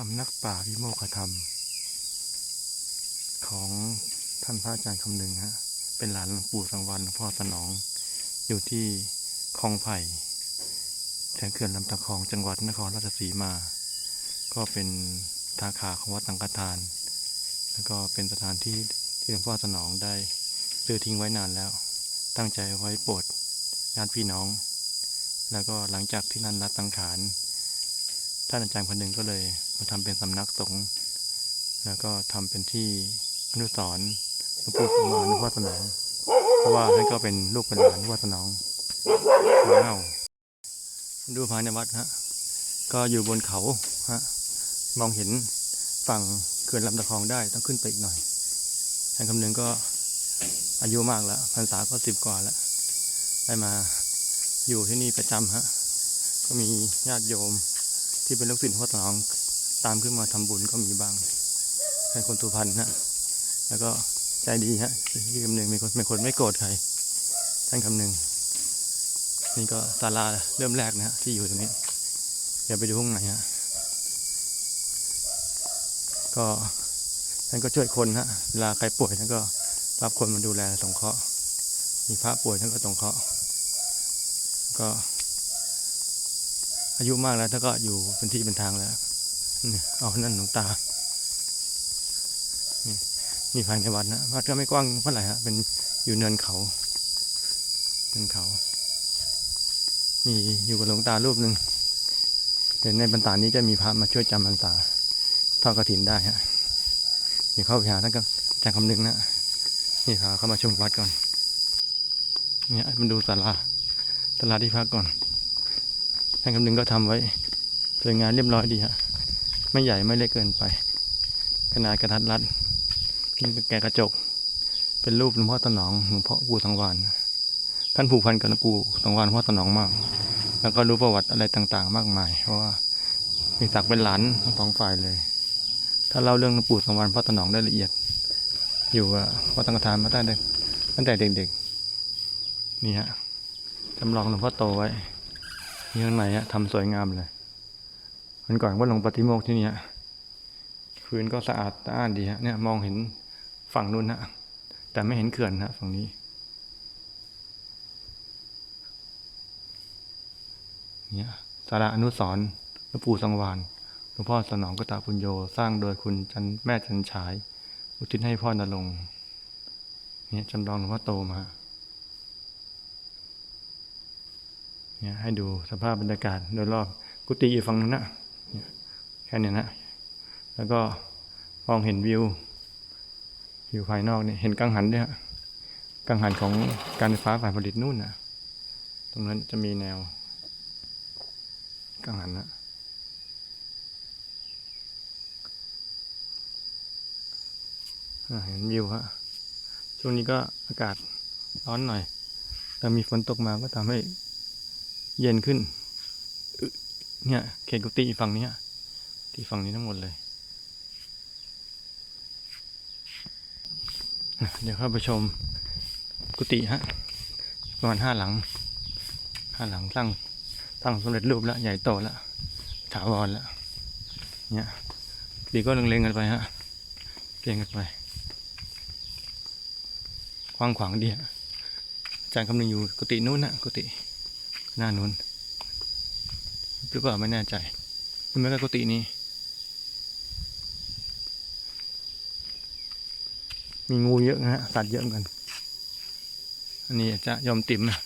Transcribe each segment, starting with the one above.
สำนักป่าวิโมกขธรรม ของท่านพระอาจารย์คำนึงฮะ เป็นหลานหลวงปู่สังวรหลวงพ่อสนอง อยู่ที่คลองไผ่แถวเขื่อนลำตะคองจังหวัดนครราชสีมา ก็เป็นทาขาของวัดสังฆทาน แล้วก็เป็นสถานที่ที่หลวงพ่อสนองได้ซื้อทิ้งไว้นานแล้ว ตั้งใจไว้โปรดญาติพี่น้อง แล้วก็หลังจากที่นั่นรับสังขารท่านอาจารย์คนหนึ่งก็เลย มาทำเป็นสำนักสงฆ์แล้วก็ทำเป็นที่อนุสรณ์หลวงปู่สมานหลวงพ่อสนองเพราะว่าท่านก็เป็นลูกเป็นหลานหลวงพ่อสนองว้าวดูภายในวัดฮะก็อยู่บนเขาฮะมองเห็นฝั่งเขื่อนลำตะคองได้ต้องขึ้นไปอีกหน่อยท่านคำนึงก็อายุมากแล้วพรรษาก็สิบกว่าแล้วได้มาอยู่ที่นี่ประจำฮะก็มีญาติโยมที่เป็นลูกศิษย์วงพ่อสนอง ตามขึ้นมาทำบุญก็มีบ้างเป็นคนสุพรรณนะแล้วก็ใจดีฮะที่คำหนึ่งเป็นคนเป็นคนไม่โกรธใครท่านคำหนึ่งนี่ก็ศาลาเริ่มแรกนะฮะที่อยู่ตรงนี้ เดี๋ยวไปดูข้างในฮะก็ท่านก็ช่วยคนฮะเวลาใครป่วยท่านก็รับคนมาดูแลสงเคราะห์มีพระป่วยท่านก็สงเคราะห์ก็ อายุมากแล้วท่านก็อยู่เป็นที่เป็นทางแล้ว เอานั่นหลวงตานี่นี่ภายในวัดนะ วัดก็ไม่กว้างเท่าไหร่ฮะ เป็นอยู่เนินเขา เนินเขา มีอยู่กับหลวงตารูปหนึ่งเดี๋ยวในบรรษานี้จะมีพระมาช่วยจำพรรษาทอดกระถินได้ฮะ เดี๋ยวเข้าไปหาท่านก็จารย์คำนึงนะ นี่พาเข้ามาชมวัดก่อน เนี่ยมันดูศาลาศาลาที่พักก่อนท่านคำนึงก็ทำไว้สวยงามเรียบร้อยดีฮะ ไม่ใหญ่ไม่เล็กเกินไป ขนาดกระทัดรัดนี่เป็นแกกระจก เป็นรูปหลวงพ่อสนองหลวงพ่อปู่สังวานท่านผูกพันกับหลวงปู่สังวานหลวงพ่อสนองมาก แล้วก็รู้ประวัติอะไรต่างๆ มากมาย เพราะว่ามีศักดิ์เป็นหลานทั้งสองฝ่ายเลย ถ้าเล่าเรื่องหลวงปู่สังวานพ่อสนองได้ละเอียด อยู่กับวัดตังฆทานมาตั้งแต่ตั้งแต่เด็กๆนี่ฮะจำลองหลวงพ่อโตไว้นี่ข้างในฮะทำสวยงามเลย มันก่อนว่าหลวงปฏิโมกข์ที่นี่ฮะพื้นก็สะอาดสะอ้านดีฮะเนี่ยมองเห็นฝั่งนู้นฮะแต่ไม่เห็นเขื่อนฮะฝั่งนี้เนี่ยสาระอนุสรณ์หลวงปู่สังวานหลวงพ่อสนองกตาปุญโยสร้างโดยคุณจันแม่จันฉาย อุทิศให้พ่อนรงเนี่ยจำลองหลวงพ่อโตมาเนี่ยให้ดูสภาพบรรยากาศโดยรอบกุฏิอยู่ฝั่งนู้นนะ แค่นี้นะ แล้วก็มองเห็นวิว วิวภายนอกเนี่ยเห็นกังหันด้วยฮะกังหันของการไฟฟ้าฝ่ายผลิตนู่นนะตรงนั้นจะมีแนว กังหันนะเห็นวิวฮะช่วงนี้ก็อากาศร้อนหน่อย แต่มีฝนตกมาก็ทำให้เย็นขึ้น เนี่ย เขตกุฏิฝั่งนี้ ที่ฝั่งนี้ทั้งหมดเลย เดี๋ยวเข้าไปชมกุฏิฮะ ประมาณห้าหลัง ห้าหลังสร้างตั้งสำเร็จรูปแล้ว ใหญ่โตแล้วถาวรแล้วเนี่ยดีก็เล็งๆกันไปฮะเล็งกันไปกว้างขวางดีฮะอาจารย์คำนึงอยู่กุฏินู้นนะกุฏิหน้านู้นหรือเปล่าไม่แน่ใจคุณไม่ก็กุฏินี้ มีงูเยอะนะฮะสัตว์เยอะเหมือนกันอันนี้จะยอมติ่มนะ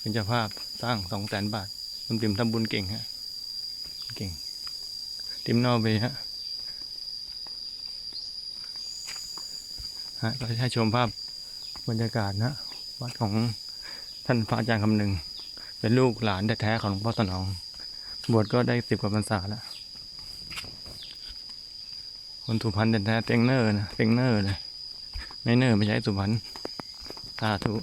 เป็นเจ้าภาพสร้างสองแสนบาทคุณติมทำบุญเก่งฮะเก่ง ติมนอร์เวฮะฮะก็ให้ชมภาพบรรยากาศนะวัดของท่านพระอาจารย์คำหนึ่งเป็นลูกหลานแท้ๆของหลวงพ่อสนอง บวชก็ได้สิบกว่าพรรษาแล้วคนสุพรรณแท้ๆเต็งเนอร์นะเต็งเนอร์เลย ไม่เนอร์ไม่ใช่สุพรรณสาธุ